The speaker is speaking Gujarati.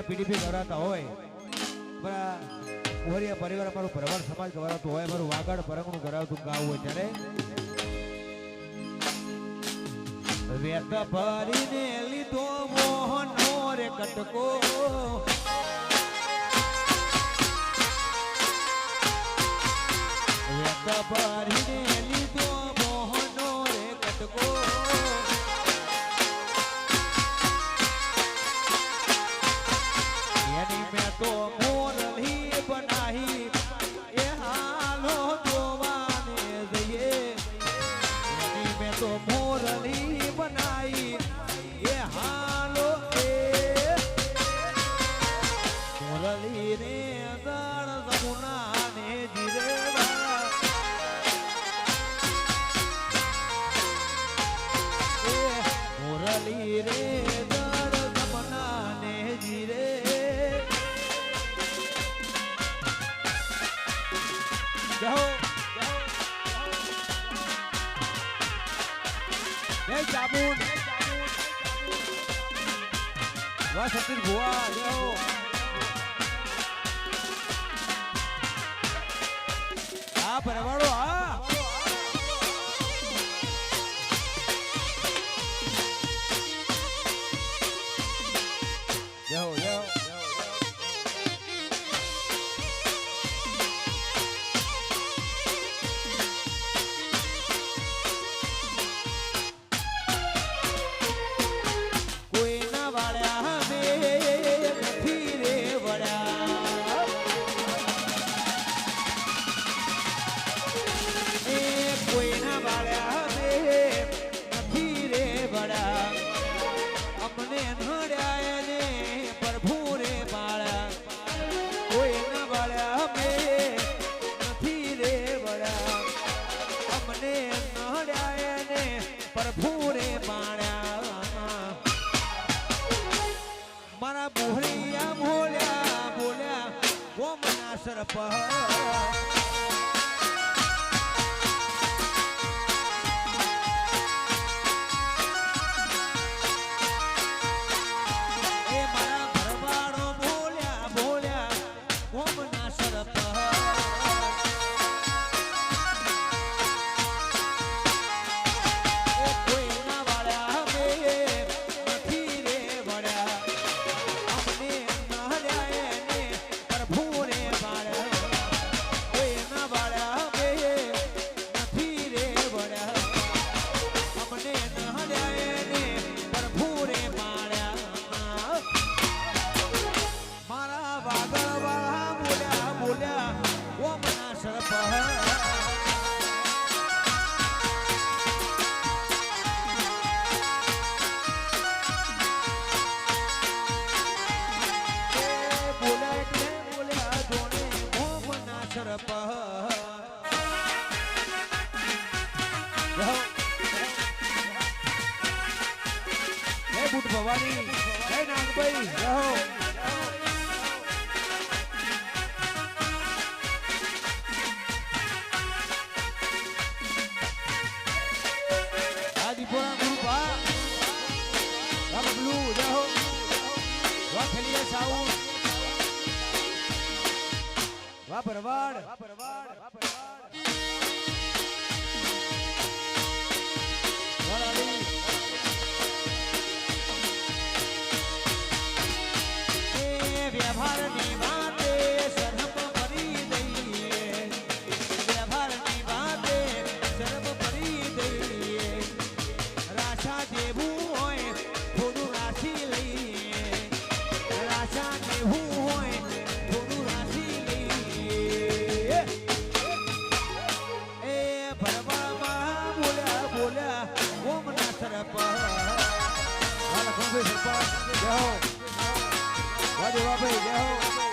દ્વારા પીડીપી ગવરાતા હોય, પણ મોરિયા પરિવાર અમારું ભરવાડ સમાજ ગવરાતું હોય, અમારું વાગડ પરંગણું ગરાવતું ગાવ હોય ત્યારે વેત ભરીને લીધો મોહનો રે કટકો. વેત ભરીને તો મોરલી બનાવી એ હા જામુન વાહ સતીશ ભુવા લેવો આ પરવાળો આ ಪಾ ભવાની. જય નાગભાઈ જય હો દીપોરા ગુરુપા રબલું જય હો વાખેલિયા સાઉ વાપરવાડ વાપરવાડ વાપરવાડ. Yo.